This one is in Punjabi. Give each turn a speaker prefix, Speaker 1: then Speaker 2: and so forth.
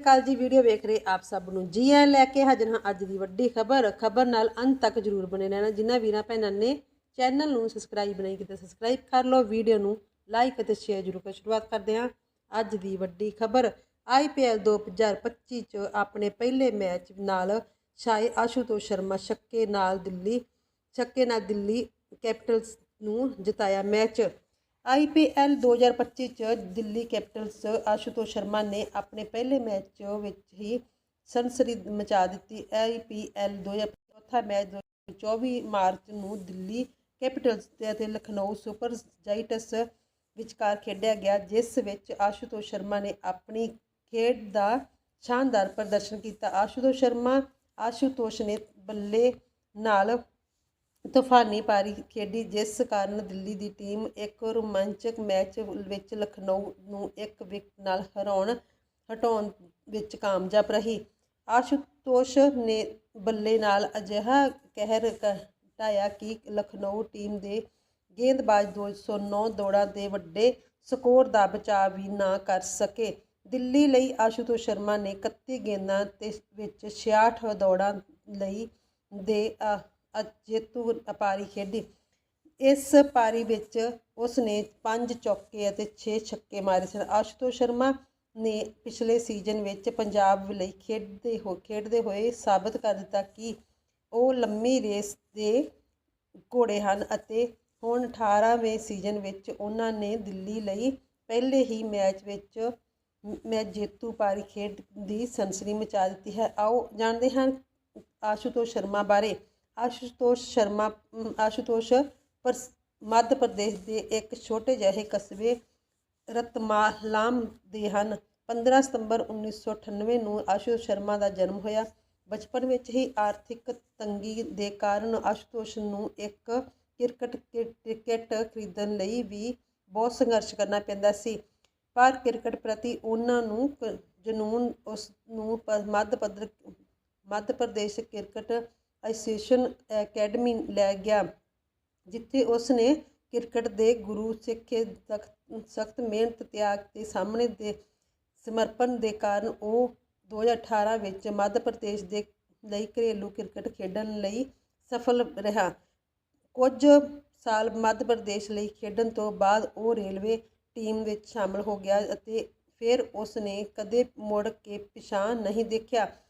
Speaker 1: ਅਕਾਲ ਜੀ ਵੀਡੀਓ ਵੇਖ ਰਹੇ ਆਪ ਸਭ ਨੂੰ। ਜੀ ਆਇਆਂ ਲੈ ਕੇ ਹਾਜ਼ਰ ਹਾਂ ਅੱਜ ਦੀ ਵੱਡੀ ਖਬਰ। ਖਬਰ ਨਾਲ ਅੰਤ ਤੱਕ ਜਰੂਰ ਬਣੇ ਰਹਿਣਾ। ਜਿਨ੍ਹਾਂ ਵੀਰਾਂ ਭੈਣਾਂ ਨੇ ਚੈਨਲ ਨੂੰ ਸਬਸਕ੍ਰਾਈਬ ਨਹੀਂ ਕੀਤਾ ਸਬਸਕ੍ਰਾਈਬ ਕਰ ਲਓ, ਵੀਡੀਓ ਨੂੰ ਲਾਈਕ ਅਤੇ ਸ਼ੇਅਰ ਜਰੂਰ ਕਰ। ਸ਼ੁਰੂਆਤ ਕਰਦੇ ਹਾਂ ਅੱਜ ਦੀ ਵੱਡੀ ਖਬਰ। ਆਈਪੀਐਲ 2025 ਚ ਆਪਣੇ ਪਹਿਲੇ ਮੈਚ ਨਾਲ ਸ਼ਾਇ ਆਸ਼ੂਤੋਸ਼ ਸ਼ਰਮਾ, ਛੱਕੇ ਨਾਲ ਦਿੱਲੀ, ਛੱਕੇ ਨਾਲ ਦਿੱਲੀ ਕੈਪੀਟਲਸ ਨੂੰ ਜਿਤਾਇਆ ਮੈਚ। ਆਈਪੀਐਲ 2025 ਚ ਦਿੱਲੀ ਕੈਪੀਟਲਸ ਆਸ਼ੂਤੋਸ਼ ਸ਼ਰਮਾ ਨੇ ਆਪਣੇ ਪਹਿਲੇ ਮੈਚ ਵਿੱਚ ਹੀ ਸਨਸਰੀ ਮਚਾ ਦਿੱਤੀ। ਆਈਪੀਐਲ 2025 ਚੌਥਾ ਮੈਚ 24 ਮਾਰਚ ਨੂੰ ਦਿੱਲੀ ਕੈਪੀਟਲਸ ਅਤੇ ਲਖਨਊ ਸੁਪਰ ਜਾਇੰਟਸ ਵਿਚਕਾਰ ਖੇਡਿਆ ਗਿਆ, ਜਿਸ ਵਿੱਚ ਆਸ਼ੂਤੋਸ਼ ਸ਼ਰਮਾ ਨੇ ਆਪਣੀ ਖੇਡ ਦਾ ਸ਼ਾਨਦਾਰ ਪ੍ਰਦਰਸ਼ਨ ਕੀਤਾ। ਆਸ਼ੂਤੋਸ਼ ਸ਼ਰਮਾ, ਆਸ਼ੂਤੋਸ਼ ਨੇ ਬੱਲੇ ਨਾਲ ਤੂਫਾਨੀ ਪਾਰੀ ਖੇਡੀ ਜਿਸ ਕਾਰਨ ਦਿੱਲੀ ਦੀ ਟੀਮ ਇੱਕ ਰੋਮਾਂਚਕ ਮੈਚ ਵਿੱਚ ਲਖਨਊ ਨੂੰ ਇੱਕ ਵਿਕਟ ਨਾਲ ਹਰਾਉਣ ਹਟਾਉਣ ਵਿੱਚ ਕਾਮਯਾਬ ਰਹੀ। ਆਸ਼ੂਤੋਸ਼ ਨੇ ਬੱਲੇ ਨਾਲ ਅਜਿਹਾ ਕਹਿਰ ਘਟਾਇਆ ਕਿ ਲਖਨਊ ਟੀਮ ਦੇ ਗੇਂਦਬਾਜ਼ 209 ਦੌੜਾਂ ਦੇ ਵੱਡੇ ਸਕੋਰ ਦਾ ਬਚਾਅ ਵੀ ਨਾ ਕਰ ਸਕੇ। ਦਿੱਲੀ ਲਈ ਆਸ਼ੂਤੋਸ਼ ਸ਼ਰਮਾ ਨੇ 31 ਗੇਂਦਾਂ ਤੇ ਵਿੱਚ 66 ਦੌੜਾਂ ਲਈ ਦੇ ਅ, ਜੇਤੂ ਪਾਰੀ ਖੇਡੀ। ਇਸ ਪਾਰੀ ਵਿੱਚ ਉਸ ਨੇ 5 ਚੌਕੇ ਅਤੇ 6 ਛੱਕੇ ਮਾਰੇ ਸਨ। ਆਸ਼ੂਤੋਸ਼ ਸ਼ਰਮਾ ਨੇ ਪਿਛਲੇ ਸੀਜ਼ਨ ਵਿੱਚ ਪੰਜਾਬ ਲਈ ਖੇਡਦੇ ਹੋ, ਖੇਡਦੇ ਹੋਏ ਸਾਬਤ ਕਰ ਦਿੱਤਾ ਕਿ ਉਹ ਲੰਮੀ ਰੇਸ ਦੇ ਘੋੜੇ ਹਨ ਅਤੇ ਹੁਣ 18ਵੇਂ ਸੀਜ਼ਨ ਵਿੱਚ ਉਹਨਾਂ ਨੇ ਦਿੱਲੀ ਲਈ ਪਹਿਲੇ ਹੀ ਮੈਚ ਵਿੱਚ ਮੈਚ ਜੇਤੂ ਪਾਰੀ ਖੇਡ ਦੀ ਸਨਸਨੀ ਮਚਾ ਦਿੱਤੀ ਹੈ। ਆਓ ਜਾਣਦੇ ਹਾਂ ਆਸ਼ੂਤੋਸ਼ ਸ਼ਰਮਾ ਬਾਰੇ। ਆਸ਼ੂਤੋਸ਼ ਸ਼ਰਮਾ ਅਮ, ਆਸ਼ੂਤੋਸ਼ ਪਰ ਮੱਧ ਪ੍ਰਦੇਸ਼ ਦੇ ਇੱਕ ਛੋਟੇ ਜਿਹੇ ਕਸਬੇ ਰਤਮਾਲਾਮ ਦੇ ਹਨ। 15 ਸਤੰਬਰ 1998 ਨੂੰ ਆਸ਼ੂਤੋਸ਼ ਸ਼ਰਮਾ ਦਾ ਜਨਮ ਹੋਇਆ। ਬਚਪਨ ਵਿੱਚ ਹੀ ਆਰਥਿਕ ਤੰਗੀ ਦੇ ਕਾਰਨ ਆਸ਼ੂਤੋਸ਼ ਨੂੰ ਇੱਕ ਕ੍ਰਿਕਟ ਟਿਕਟ ਖਰੀਦਣ ਲਈ ਵੀ ਬਹੁਤ ਸੰਘਰਸ਼ ਕਰਨਾ ਪੈਂਦਾ ਸੀ। ਪਰ ਕ੍ਰਿਕਟ ਪ੍ਰਤੀ ਉਹਨਾਂ ਨੂੰ ਕ- ਜਨੂੰਨ ਉਸ ਨੂੰ ਪ- ਮੱਧ ਪੱਧਰ Madhya Pradesh cricket association academy ਲੈ ਗਿਆ, ਜਿੱਥੇ ਉਸ ਨੇ ਕ੍ਰਿਕਟ ਦੇ ਗੁਰੂ ਸਿੱਖੇ ਸਖਤ ਮਿਹਨਤ, ਤਿਆਗ ਦੇ ਸਾਹਮਣੇ ਦੇ ਸਮਰਪਣ ਦੇ ਕਾਰਨ ਉਹ 2018 ਵਿੱਚ ਮੱਧ ਪ੍ਰਦੇਸ਼ ਦੇ ਲਈ ਘਰੇਲੂ ਕ੍ਰਿਕਟ ਖੇਡਣ ਲਈ ਸਫਲ ਰਿਹਾ। ਕੁਝ ਸਾਲ ਮੱਧ ਪ੍ਰਦੇਸ਼ ਲਈ ਖੇਡਣ ਤੋਂ ਬਾਅਦ ਉਹ ਰੇਲਵੇ ਟੀਮ ਵਿੱਚ ਸ਼ਾਮਲ ਹੋ ਗਿਆ ਅਤੇ ਫਿਰ ਉਸ ਨੇ ਕਦੇ ਮੁੜ ਕੇ ਪਿਛਾਂ ਨਹੀਂ ਦੇਖਿਆ।